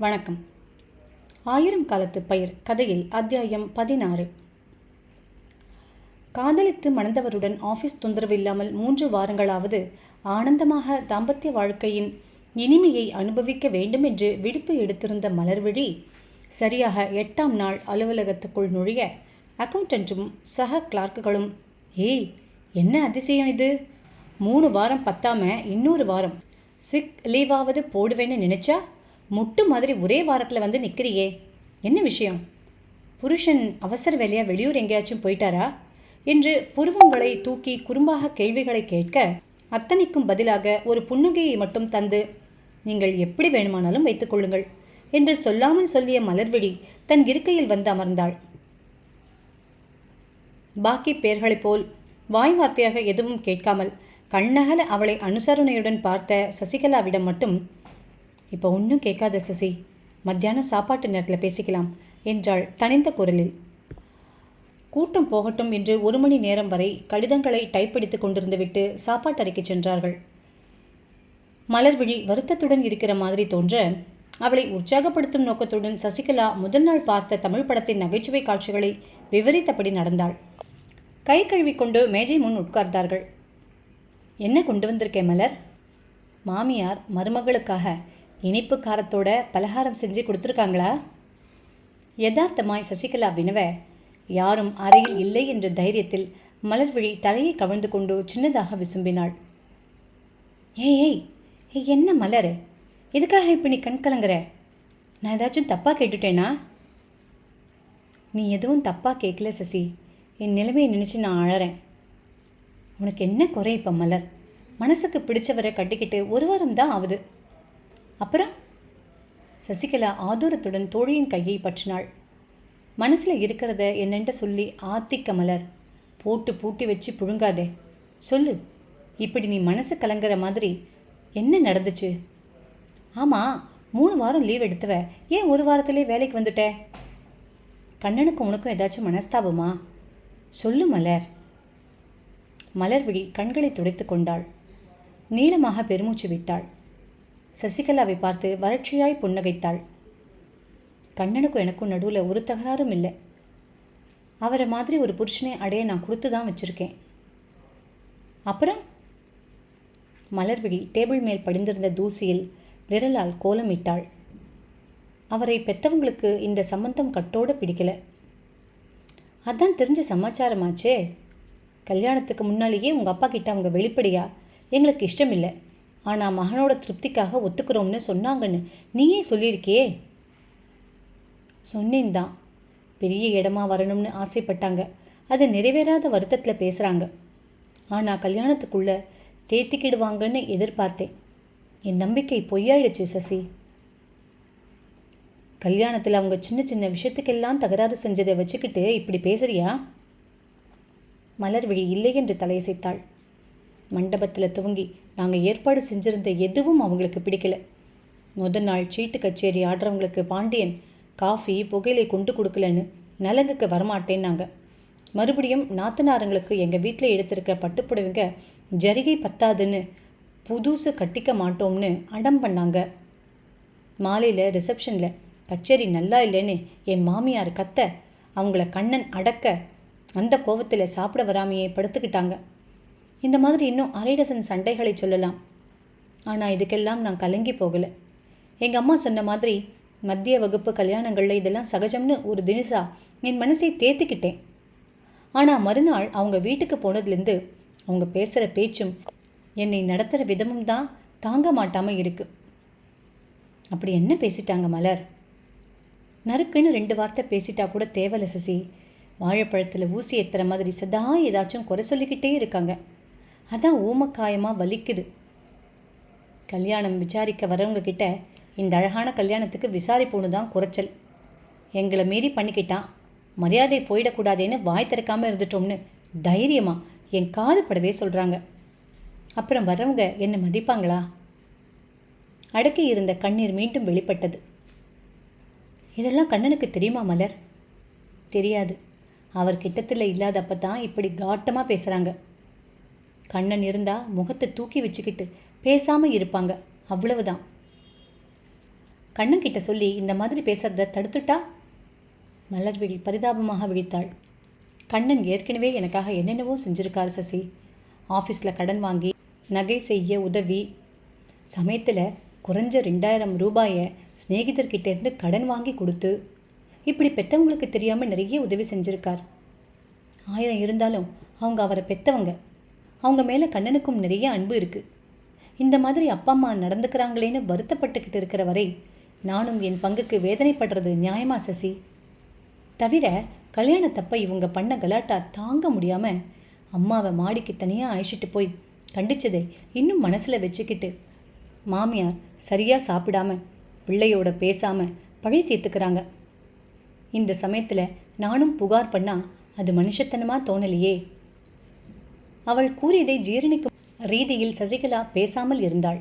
வணக்கம். ஆயிரம் காலத்து பயிர் கதையில் அத்தியாயம் பதினாறு. காதலித்து மணந்தவருடன் ஆஃபீஸ் தொந்தரவு இல்லாமல் மூன்று வாரங்களாவது ஆனந்தமாக தாம்பத்திய வாழ்க்கையின் இனிமையை அனுபவிக்க வேண்டுமென்று விடுப்பு எடுத்திருந்த மலர்விழி சரியாக எட்டாம் நாள் அலுவலகத்துக்குள் நுழைய அக்கௌண்டண்ட்டும் சக கிளார்க்குகளும் ஏய் என்ன அதிசயம் இது? மூணு வாரம் பத்தாம இன்னொரு வாரம். சிக் லீவாவது போடுவேன்னு நினச்சா? முட்டு மாதிரி ஒரே வாரத்தில் வந்து நிற்கிறியே என்ன விஷயம்? புருஷன் அவசர வேலையாக வெளியூர் எங்கேயாச்சும் போயிட்டாரா? என்று புருவங்களை தூக்கி குறும்பாக கேள்விகளை கேட்க அத்தனைக்கும் பதிலாக ஒரு புன்னகையை மட்டும் தந்து நீங்கள் எப்படி வேணுமானாலும் வைத்துக்கொள்ளுங்கள் என்று சொல்லாமல் சொல்லிய மலர்விழி தன் இருக்கையில் வந்து அமர்ந்தாள். பாக்கி பேர்களைப் போல் வாய் வார்த்தையாக எதுவும் கேட்காமல் கண்ணகல அவளை அனுசரணையுடன் பார்த்த சசிகலாவிடம் மட்டும் இப்போ ஒன்றும் கேட்காத சசி. மத்தியானம் சாப்பாட்டு நேரத்தில் பேசிக்கலாம் என்றாள் தனிந்த குரலில். கூட்டம் போகட்டும் என்று ஒரு மணி நேரம் வரை கடிதங்களை டைப்படித்து கொண்டிருந்து விட்டு சாப்பாட்டறைக்கு சென்றார்கள். மலர்விழி வருத்தத்துடன் இருக்கிற மாதிரி தோன்ற அவளை உற்சாகப்படுத்தும் நோக்கத்துடன் சசிகலா முதல் நாள் பார்த்த தமிழ் படத்தின் நகைச்சுவை காட்சிகளை விவரித்தபடி நடந்தாள். கை கழுவிக்கொண்டு மேஜை முன் உட்கார்ந்தார்கள். என்ன கொண்டு வந்திருக்கேன் மலர்? மாமியார் மருமகளுக்காக. இனிப்பு காரத்தோட பலகாரம் செஞ்சு கொடுத்துருக்காங்களா? யதார்த்தமாய் சசிகலா வினவ யாரும் அறையில் இல்லை என்ற தைரியத்தில் மலர்விழி தலையை கவிழ்ந்து கொண்டு சின்னதாக விசும்பினாள். ஏய் ஏய் ஏய் என்ன மலர்? எதுக்காக இப்போ நீ கண் கலங்குற? நான் ஏதாச்சும் தப்பாக கேட்டுட்டேனா? நீ எதுவும் தப்பாக கேட்கல சசி. என் நிலைமையை நினச்சி நான் அழறேன். உனக்கு என்ன குறை இப்போ மலர்? மனசுக்கு பிடிச்சவரை கட்டிக்கிட்டு ஒரு வாரம் தான் ஆகுது அப்புறம்? சசிகலா ஆதூரத்துடன் தோழியின் கையை பற்றினாள். மனசில் இருக்கிறத என்னென்ன சொல்லி ஆத்திக்க மலர். போட்டு பூட்டி வச்சு புழுங்காதே. சொல்லு இப்படி நீ மனசு கலங்குற மாதிரி என்ன நடந்துச்சு? ஆமாம் மூணு வாரம் லீவ் எடுத்தவ. ஏன் ஒரு வாரத்திலே வேலைக்கு வந்துட்ட? கண்ணனுக்கும் உனக்கும் ஏதாச்சும் மனஸ்தாபமா? சொல்லு மலர். மலர்விழி கண்களை துடைத்து கொண்டாள். நீளமாக பெருமூச்சு விட்டாள். சசிகலாவை பார்த்து வறட்சியாய் புன்னகைத்தாள். கண்ணனுக்கும் எனக்கும் நடுவில் ஒரு தகராறும் இல்லை. அவரை மாதிரி ஒரு புருஷனை அடைய நான் கொடுத்து தான் வச்சுருக்கேன். அப்புறம்? மலர்விழி டேபிள் மேல் படிந்திருந்த தூசியில் விரலால் கோலமிட்டாள். அவரை பெத்தவங்களுக்கு இந்த சம்பந்தம் கட்டோட பிடிக்கல. அதான் தெரிஞ்ச சமாச்சாரமாச்சே. கல்யாணத்துக்கு முன்னாலேயே உங்கள் அப்பா கிட்ட அவங்க வெளிப்படையா எங்களுக்கு இஷ்டம் இல்லை ஆனால் மகனோட திருப்திக்காக ஒத்துக்கிறோம்னு சொன்னாங்கன்னு நீயே சொல்லியிருக்கியே? சொன்னேன் தான் பெரிய இடமா வரணும்னு ஆசைப்பட்டாங்க. அது நிறைவேறாத வருத்தத்தில் பேசுகிறாங்க ஆனால் கல்யாணத்துக்குள்ளே தேத்திக்கிடுவாங்கன்னு எதிர்பார்த்தேன். என் நம்பிக்கை பொய்யாயிடுச்சு சசி. கல்யாணத்தில் அவங்க சின்ன சின்ன விஷயத்துக்கெல்லாம் தகராறு செஞ்சதை வச்சுக்கிட்டு இப்படி பேசுறியா? மலர்விழி இல்லை என்று தலையசைத்தாள். மண்டபத்தில் துவங்கி நாங்கள் ஏற்பாடு செஞ்சிருந்த எதுவும் அவங்களுக்கு பிடிக்கல. முதல் நாள் சீட்டு கச்சேரி ஆடுறவங்களுக்கு பாண்டியன் காஃபி புகையிலை கொண்டு கொடுக்கலன்னு நலங்குக்கு வரமாட்டேன்னாங்க மறுபடியும் நாத்தனாரங்களுக்கு எங்கள் வீட்டில் எடுத்திருக்கிற பட்டுப்புடவைங்க ஜரிகை பத்தாதுன்னு புதுசு கட்டிக்க மாட்டோம்னு அடம் பண்ணாங்க. மாலையில் ரிசப்ஷனில் கச்சேரி நல்லா இல்லைன்னு என் மாமியார் கத்த அவங்கள கண்ணன் அடக்க அந்த கோவத்தில் சாப்பிட வராமையே படுத்துக்கிட்டாங்க. இந்த மாதிரி இன்னும் அரை டசன் சண்டைகளை சொல்லலாம். ஆனால் இதுக்கெல்லாம் நான் கலங்கி போகலை. எங்கள் அம்மா சொன்ன மாதிரி மத்திய வகுப்பு கல்யாணங்களில் இதெல்லாம் சகஜம்னு ஒரு தினிசா என் மனசை தேத்திக்கிட்டேன். ஆனால் மறுநாள் அவங்க வீட்டுக்கு போனதுலேருந்து அவங்க பேசுகிற பேச்சும் என்னை நடத்துகிற விதமும் தான் தாங்க மாட்டாமல் இருக்கு. அப்படி என்ன பேசிட்டாங்க மலர்? நறுக்குன்னு ரெண்டு வார்த்தை பேசிட்டா கூட தேவலை சசி வாழைப்பழத்தில் ஊசி ஏற்றுற மாதிரி சதா ஏதாச்சும் குறை சொல்லிக்கிட்டே இருக்காங்க. அதான் ஊமக்காயமாக வலிக்குது. கல்யாணம் விசாரிக்க வரவங்க கிட்ட இந்த அழகான கல்யாணத்துக்கு விசாரிப்போன்னு தான் குறைச்சல். எங்களை மீறி பண்ணிக்கிட்டான் மரியாதை போயிடக்கூடாதேன்னு வாய் திறக்காமல் இருந்துட்டோம்னு தைரியமாக என் காது படவே சொல்கிறாங்க அப்புறம் வரவங்க என்னை மதிப்பாங்களா? அடக்கி இருந்த கண்ணீர் மீண்டும் வெளிப்பட்டது. இதெல்லாம் கண்ணனுக்கு தெரியுமா மலர்? தெரியாது. அவர் கிட்டத்தில் இல்லாதப்ப தான் இப்படி காட்டமாக பேசுகிறாங்க கண்ணன் இருந்தால் முகத்தை தூக்கி வச்சுக்கிட்டு பேசாமல் இருப்பாங்க. அவ்வளவுதான். கண்ணன் கிட்ட சொல்லி இந்த மாதிரி பேசுறத தடுத்துட்டா? மலர்விழி பரிதாபமாக விழித்தாள். கண்ணன் ஏற்கனவே எனக்காக என்னென்னவோ செஞ்சுருக்கார் சசி. ஆஃபீஸில் கடன் வாங்கி நகை செய்ய உதவி. சமயத்தில் குறைஞ்ச ரெண்டாயிரம் ரூபாயை சிநேகிதர்கிட்டேருந்து கடன் வாங்கி கொடுத்து. இப்படி பெற்றவங்களுக்கு தெரியாமல் நிறைய உதவி செஞ்சுருக்கார். ஆயிரம் இருந்தாலும் அவங்க அவரை பெற்றவங்க அவங்க மேலே கண்ணனுக்கும் நிறைய அன்பு இருக்குது இந்த மாதிரி அப்பா அம்மா நடந்துக்கிறாங்களேன்னு வருத்தப்பட்டுக்கிட்டு இருக்கிற வரை நானும் என் பங்குக்கு வேதனைப்படுறது நியாயமா சசி? தவிர கல்யாணத்தப்ப இவங்க பண்ண கலாட்டா தாங்க முடியாமல் அம்மாவை மாடிக்கு தனியாக அழைச்சிட்டு போய் கண்டிச்சதை இன்னும் மனசில் வச்சுக்கிட்டு மாமியார் சரியாக சாப்பிடாம பிள்ளையோட பேசாமல் பழி தீர்த்துக்கிறாங்க. இந்த சமயத்தில் நானும் புகார் பண்ணால் அது மனுஷத்தனமாக தோணலையே. அவள் கூறியதை ஜீரணிக்கும் ரீதியில் சசிகலா பேசாமல் இருந்தாள்.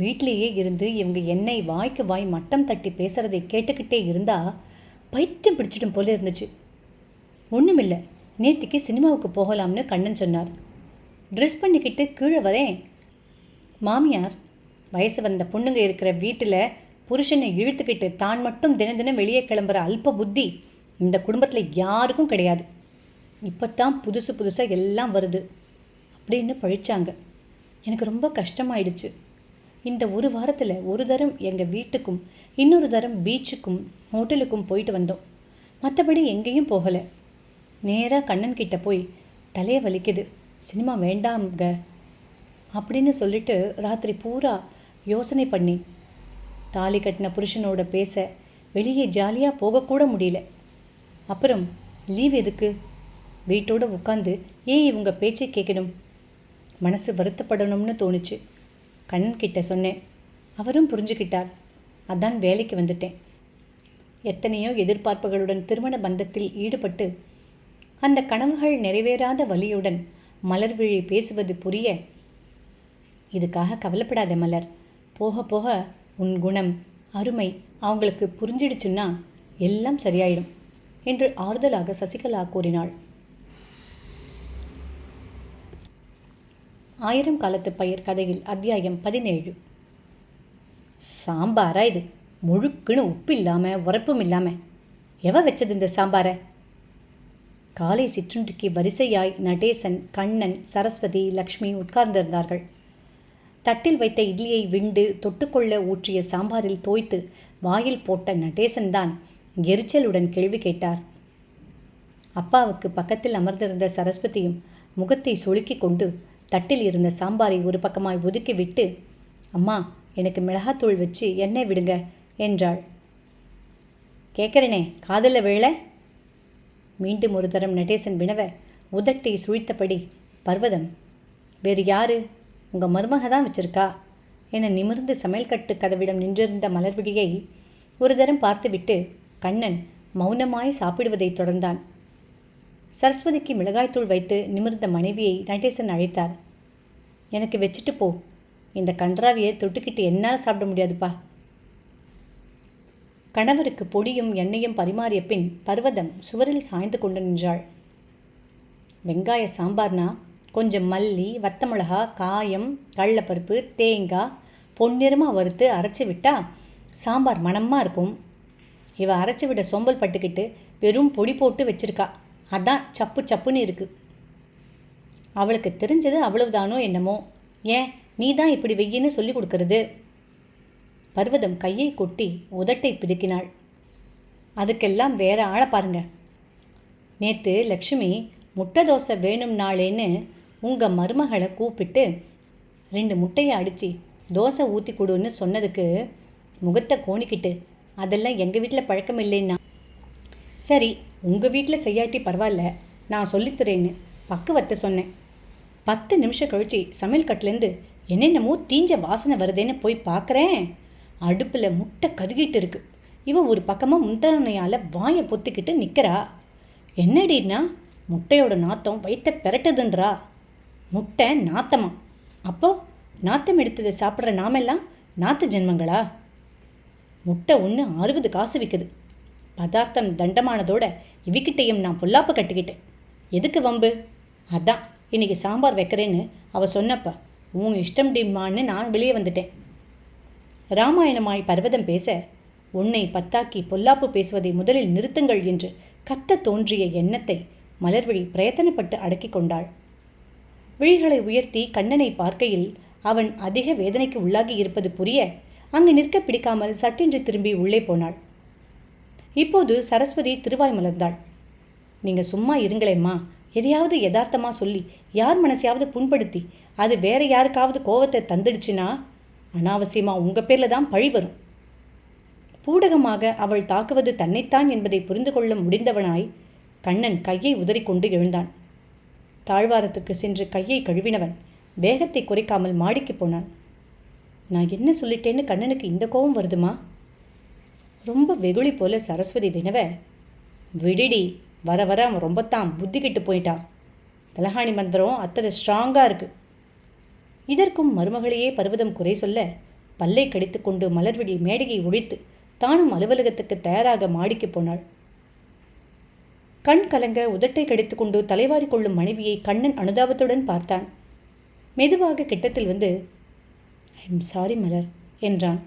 வீட்டிலேயே இருந்து இவங்க என்னை வாய்க்கு வாய் மட்டம் தட்டி பேசுறதை கேட்டுக்கிட்டே இருந்தா பைத்தியம் பிடிச்சிடும் போல இருந்துச்சு. ஒன்றுமில்லை நேத்திக்கு சினிமாவுக்கு போகலாம்னு கண்ணன் சொன்னார். ட்ரெஸ் பண்ணிக்கிட்டு கீழே வரேன். மாமியார் வயசு வந்த பொண்ணுங்க இருக்கிற வீட்டில் புருஷனை இழுத்துக்கிட்டு தான் மட்டும் தினம் தினம் வெளியே கிளம்புற அல்ப புத்தி இந்த குடும்பத்தில் யாருக்கும் கிடையாது. இப்போ தான் புதுசு புதுசாக எல்லாம் வருது அப்படின்னு பழிச்சாங்க. எனக்கு ரொம்ப கஷ்டமாயிடுச்சு. இந்த ஒரு வாரத்தில் ஒரு தரம் எங்கள் வீட்டுக்கும் இன்னொரு தரம் பீச்சுக்கும் ஹோட்டலுக்கும் போயிட்டு வந்தோம். மற்றபடி எங்கேயும் போகலை. நேராக கண்ணன் கிட்ட போய் தலையை வலிக்குது. சினிமா வேண்டாம்ங்க. அப்படின்னு சொல்லிட்டு ராத்திரி பூரா யோசனை பண்ணி தாலி கட்டின புருஷனோட பேச வெளியே ஜாலியாக போகக்கூட முடியல. அப்புறம் லீவ் எதுக்கு? வீட்டோட உட்காந்து ஏன் இவங்க பேச்சை கேட்கணும் மனசு வருத்தப்படணும்னு தோணுச்சு. கண்ணன் கிட்ட சொன்னேன். அவரும் புரிஞ்சுக்கிட்டார். அதான் வேலைக்கு வந்துட்டேன். எத்தனையோ எதிர்பார்ப்புகளுடன் திருமண பந்தத்தில் ஈடுபட்டு அந்த கனவுகள் நிறைவேறாத வலியுடன் மலர்விழி பேசுவது புரிய இதுக்காக கவலைப்படாத மலர். போக போக உன் குணம் அருமை அவங்களுக்கு புரிஞ்சிடுச்சுன்னா எல்லாம் சரியாயிடும் என்று ஆறுதலாக சசிகலா கூறினாள். ஆயிரம் காலத்து பயிர் கதையில் அத்தியாயம் பதினேழு. சாம்பாரா இது? முழுக்குன்னு உப்பு இல்லாமல் உரப்பும் இல்லாமல் எவ வச்சது இந்த சாம்பாரை? காலை சிற்றுண்டிக்கு வரிசையாய் நடேசன் கண்ணன் சரஸ்வதி லக்ஷ்மி உட்கார்ந்திருந்தார்கள். தட்டில் வைத்த இட்லியை விண்டு தொட்டுக்கொள்ள ஊற்றிய சாம்பாரில் தோய்த்து வாயில் போட்ட நடேசன் தான் எரிச்சலுடன் கேள்வி கேட்டார். அப்பாவுக்கு பக்கத்தில் அமர்ந்திருந்த சரஸ்வதியும் முகத்தை சுளுக்கி கொண்டு தட்டில் இருந்த சாம்பாரை ஒரு பக்கமாய் ஒதுக்கிவிட்டு அம்மா எனக்கு மிளகாத்தூள் வச்சு எண்ணெய் விடுங்க என்றாள். கேட்குறேனே காதில் விழ மீண்டும் ஒரு தரம் நடேசன் வினவ உதட்டை சுழித்தபடி பர்வதம் வேறு யாரு? உங்கள் மருமக தான் வச்சிருக்கா? என நிமிர்ந்து சமையல் கட்டு கதவிடம் நின்றிருந்த மலர்விழியை ஒரு தரம் பார்த்துவிட்டு கண்ணன் மௌனமாய் சாப்பிடுவதை தொடர்ந்தான். சரஸ்வதிக்கு மிளகாய்த்தூள் வைத்து நிமிர்ந்த மனைவியை நடேசன் அழைத்தார். எனக்கு வச்சுட்டு போ. இந்த கன்றாவியை தொட்டுக்கிட்டு என்னால் சாப்பிட முடியாதுப்பா. கணவருக்கு பொடியும் எண்ணெயும் பரிமாறிய பின் பர்வதம் சுவரில் சாய்ந்து கொண்டு நின்றாள். வெங்காய சாம்பார்னா கொஞ்சம் மல்லி வத்த மிளகா காயம் கடலப்பருப்பு தேங்காய் பொன்னிறமாக வறுத்து அரைச்சி விட்டா சாம்பார் மணமாக இருக்கும். இவ அரைச்சி விட சோம்பல் பட்டுக்கிட்டு வெறும் பொடி போட்டு வச்சிருக்கா. அதான் சப்பு சப்புன்னு இருக்கு. அவளுக்கு தெரிஞ்சது அவ்வளவுதானோ என்னமோ. ஏன்? நீ தான் இப்படி வெய்யின்னு சொல்லி கொடுக்கறது? பர்வதம் கையை கொட்டி உதட்டை பிதுக்கினாள். அதுக்கெல்லாம் வேற ஆளை பாருங்க. நேற்று லக்ஷ்மி முட்டை தோசை வேணும் நாளேன்னு உங்கள் மருமகளை கூப்பிட்டு ரெண்டு முட்டையை அடித்து தோசை ஊற்றி கொடுன்னு சொன்னதுக்கு முகத்தை கோணிக்கிட்டு அதெல்லாம் எங்கள் வீட்டில் பழக்கம் இல்லைன்னா? சரி உங்கள் வீட்டில் செய்யாட்டி பரவாயில்ல நான் சொல்லித்தரேன்னு பக்குவத்தை சொன்னேன். பத்து நிமிஷம் கழிச்சு சமையல் கட்டிலேருந்து என்னென்னமோ தீஞ்ச வாசனை வருதேன்னு போய் பார்க்குறேன் அடுப்பில் முட்டை கருகிட்டு இருக்கு. இவன் ஒரு பக்கமாக முந்தனையால் வாயை பொத்திக்கிட்டு நிற்கிறா என்னடின்னா முட்டையோட நாத்தம் வயிற்ற பெரட்டுதுன்றா? முட்டை நாத்தமா? அப்போ நாத்தம் எடுத்ததை சாப்பிட்ற நாமெல்லாம் நாத்து ஜென்மங்களா? முட்டை ஒன்று அறுபது காசு விற்குது பதார்த்தம் தண்டமானதோட இவிக்கிட்டையும் நான் பொல்லாப்பு கட்டிக்கிட்டேன். எதுக்கு வம்பு? அதான். இன்னைக்கு சாம்பார் வைக்கிறேன்னு அவள் சொன்னப்ப உன் இஷ்டம் டிம்மான்னு நான் வெளியே வந்துட்டேன். ராமாயணமாய் பர்வதம் பேச உன்னை பத்தாக்கி பொல்லாப்பு பேசுவதை முதலில் நிறுத்துங்கள் என்று கத்த தோன்றிய எண்ணத்தை மலர்விழி பிரயத்தனப்பட்டு அடக்கிக் கொண்டாள். விழிகளை உயர்த்தி கண்ணனை பார்க்கையில் அவன் அதிக வேதனைக்கு உள்ளாகி இருப்பது புரிய அங்கு நிற்க பிடிக்காமல் சட்டென்று திரும்பி உள்ளே போனாள். இப்போது சரஸ்வதி திருவாய் மலர்ந்தாள். நீங்கள் சும்மா இருங்களேம்மா எதையாவது யதார்த்தமாக சொல்லி யார் மனசையாவது புண்படுத்தி அது வேற யாருக்காவது கோவத்தை தந்துடுச்சுன்னா அனாவசியமாக உங்கள் பேரில் தான் பழி வரும். பூடகமாக அவள் தாக்குவது தன்னைத்தான் என்பதை புரிந்து கொள்ள முடிந்தவனாய் கண்ணன் கையை உதறிக்கொண்டு எழுந்தான். தாழ்வாரத்துக்கு சென்று கையை கழுவினவன் வேகத்தை குறைக்காமல் மாடிக்கு போனான். நான் என்ன சொல்லிட்டேன்னு கண்ணனுக்கு இந்த கோபம் வருதுமா? ரொம்ப வெகுளி போல சரஸ்வதி வினவ விடிடி வர வர அவன் ரொம்பத்தான் புத்தி கெட்டு போயிட்டான். தலகாணி மந்திரம் அத்தனை ஸ்ட்ராங்காக இருக்குது இதற்கும் மருமகளையே பருவதம் குறை சொல்ல பல்லை கடித்துக்கொண்டு மலர்விழி மேடையை ஒழித்து தானும் அலுவலகத்துக்கு தயாராக மாடிக்கு போனாள். கண் கலங்க உதட்டை கடித்துக்கொண்டு தலைவாரி கொள்ளும் மனைவியை கண்ணன் அனுதாபத்துடன் பார்த்தான். மெதுவாக கிட்டத்தில் வந்து ஐ எம் சாரி மலர் என்றான்.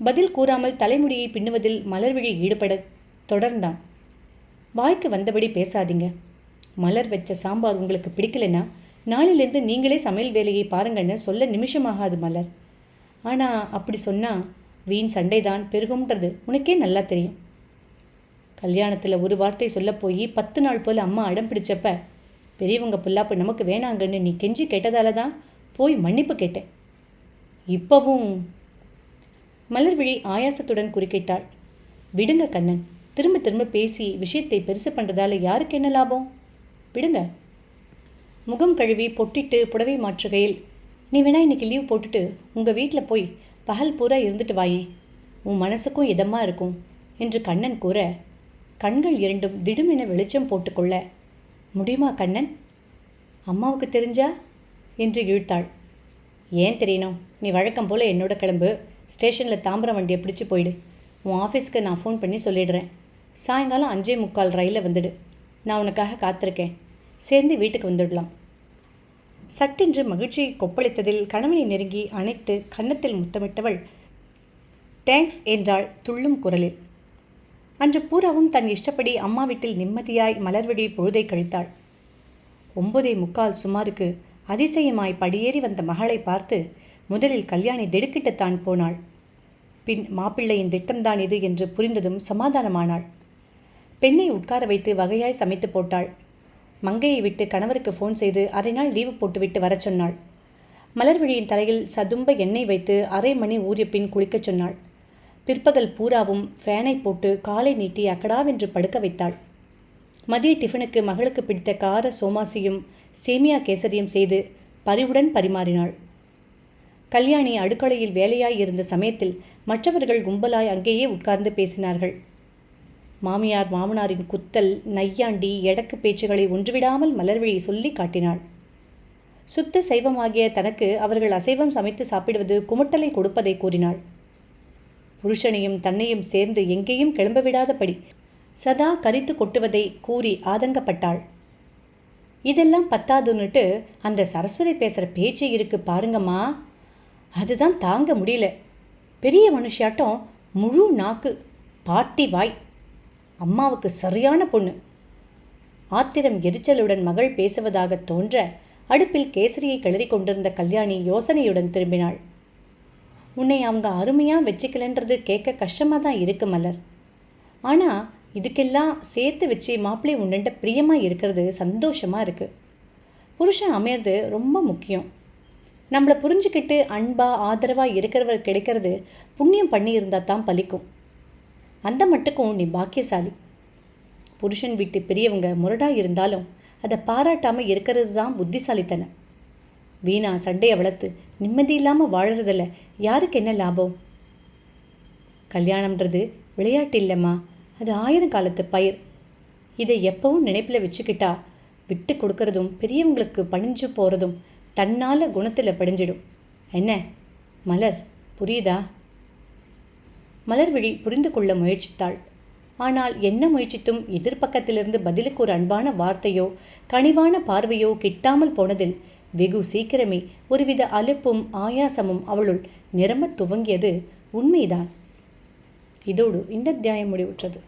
பதில் கூறாமல் தலைமுடியை பின்னுவதில் மலர்விழி ஈடுபட தொடர்ந்தான். வாய்க்கு வந்தபடி பேசாதீங்க. மலர் வச்ச சாம்பார் உங்களுக்கு பிடிக்கலைன்னா நாளிலேருந்து நீங்களே சமையல் வேலையை பாருங்கன்னு சொல்ல நிமிஷமாகாது மலர். ஆனால் அப்படி சொன்னால் வீண் சண்டைதான் பெருகும்ன்றது உனக்கே நல்லா தெரியும். கல்யாணத்தில் ஒரு வார்த்தை சொல்ல போய் பத்து நாள் போல் அம்மா அடம் பிடிச்சப்ப பெரியவங்க புல்லாப்பு நமக்கு வேணாங்கன்னு நீ கெஞ்சி கேட்டதால தான் போய் மன்னிப்பு கேட்டேன். இப்போவும். மலர்விழி ஆயாசத்துடன் குறுக்கிட்டாள். விடுங்க கண்ணன். திரும்ப திரும்ப பேசி விஷயத்தை பெருசு பண்ணுறதால யாருக்கு என்ன லாபம்? விடுங்க. முகம் கழுவி பொட்டிட்டு புடவை மாற்றுகையில் நீ வேணா இன்றைக்கி லீவ் போட்டுட்டு உங்கள் வீட்டில் போய் பகல் பூரா இருந்துட்டு வாயே. உன் மனசுக்கும் இதமாக இருக்கும் என்று கண்ணன் கூற கண்கள் இரண்டும் திடுமென வெளிச்சம் போட்டுக்கொள்ள முடியுமா கண்ணன்? அம்மாவுக்கு தெரிஞ்சா? என்று இழுத்தாள். ஏன் தெரியணும்? நீ வழக்கம் போல் என்னோட கிளம்பு. ஸ்டேஷனில் தாம்பரம் வண்டியை பிடிச்சி போயிடு. உன் ஆஃபீஸ்க்கு நான் ஃபோன் பண்ணி சொல்லிடுறேன். சாயங்காலம் அஞ்சே முக்கால் ரயிலில் வந்துடு. நான் உனக்காக காத்திருக்கேன். சேர்ந்து வீட்டுக்கு வந்துடலாம். சட்டென்று மகிழ்ச்சியை கொப்பளித்ததில் கணவனை நெருங்கி அணைத்து கன்னத்தில் முத்தமிட்டவள் தேங்க்ஸ் என்றாள் துள்ளும் குரலில். அன்று பூராவும் தன் இஷ்டப்படி அம்மா வீட்டில் நிம்மதியாய் மலர்வடி பொழுதை கழித்தாள். ஒன்பதே முக்கால் சுமாருக்கு அதிசயமாய் படியேறி வந்த மகளை பார்த்து முதலில் கல்யாணி திடுக்கிட்டுத்தான் போனாள். பின் மாப்பிள்ளையின் திட்டம்தான் இது என்று புரிந்ததும் சமாதானமானாள். பெண்ணை உட்கார வைத்து வகையாய் சமைத்து போட்டாள். மங்கையை விட்டு கணவருக்கு ஃபோன் செய்து அரை நாள் லீவு போட்டுவிட்டு வரச் சொன்னாள். மலர்விழியின் தலையில் சதும்ப எண்ணெய் வைத்து அரை மணி ஊறிய பின் குளிக்கச் சொன்னாள். பிற்பகல் பூராவும் ஃபேனை போட்டு காலை நீட்டி அக்கடாவென்று படுக்க வைத்தாள். மதிய டிஃபனுக்கு மகளுக்கு பிடித்த கார சோமாசியும் சேமியா கேசரியும் செய்து பரிவுடன் பரிமாறினாள். கல்யாணி அடுக்களையில் வேலையாய் இருந்த சமயத்தில் மற்றவர்கள் கும்பலாய் அங்கேயே உட்கார்ந்து பேசினார்கள். மாமியார் மாமனாரின் குத்தல் நையாண்டி எடக்கு பேச்சுகளை ஒன்றுவிடாமல் மலர்விழி சொல்லி காட்டினாள். சுத்த சைவமாகிய தனக்கு அவர்கள் அசைவம் சமைத்து சாப்பிடுவது குமட்டலை கொடுப்பதை கூறினாள். புருஷனையும் தன்னையும் சேர்ந்து எங்கேயும் கிளம்ப விடாதபடி சதா கரித்து கொட்டுவதை கூறி ஆதங்கப்பட்டாள். இதெல்லாம் பத்தாதுன்னுட்டு அந்த சரஸ்வதி பேசுகிற பேச்சு இருக்குது பாருங்கம்மா. அதுதான் தாங்க முடியல. பெரிய மனுஷாட்டம் முழு நாக்கு பாட்டி வாய். அம்மாவுக்கு சரியான பொண்ணு. ஆத்திரம் எரிச்சலுடன் மகள் பேசுவதாக தோன்ற அடுப்பில் கேசரியை கிளறி கொண்டிருந்த கல்யாணி யோசனையுடன் திரும்பினாள். உன்னை அவங்க அருமையாக வச்சுக்கலன்றது கேட்க கஷ்டமாக தான் இருக்கு மலர். ஆனால் இதுக்கெல்லாம் சேர்த்து வச்சு மாப்பிள்ளை உன்னண்ட பிரியமாக இருக்கிறது சந்தோஷமாக இருக்குது புருஷன் அமையிறது ரொம்ப முக்கியம். நம்மளை புரிஞ்சுக்கிட்டு அன்பாக ஆதரவாக இருக்கிறவர் கிடைக்கிறது புண்ணியம் பண்ணியிருந்தால் தான் பலிக்கும். அந்த மட்டுக்கும் நீ பாக்கியசாலி. புருஷன் வீட்டு பெரியவங்க முரடாக இருந்தாலும் அதை பாராட்டாமல் இருக்கிறது தான் புத்திசாலித்தனம். வீணா சண்டையை வளர்த்து நிம்மதி இல்லாமல் வாழறதில்ல யாருக்கு என்ன லாபம்? கல்யாணம்ன்றது விளையாட்டு இல்லைம்மா. அது ஆயிரம் காலத்து பயிர். இதை எப்பவும் நினைப்பில் வச்சுக்கிட்டா விட்டு கொடுக்கறதும் பெரியவங்களுக்கு பணிஞ்சு போகிறதும் தன்னால் குணத்தில் படிஞ்சிடும். என்ன? மலர். புரியுதா? மலர்விழி புரிந்து கொள்ள முயற்சித்தாள். ஆனால் என்ன முயற்சித்தும் எதிர்ப்பக்கத்திலிருந்து பதிலுக்கு ஒரு அன்பான வார்த்தையோ கனிவான பார்வையோ கிட்டாமல் போனதில் வெகு சீக்கிரமே ஒருவித அலுப்பும் ஆயாசமும் அவளுள் நிரம்பத் துவங்கியது உண்மைதான். இதோடு இந்த அத்தியாயம் முடிவுற்றது.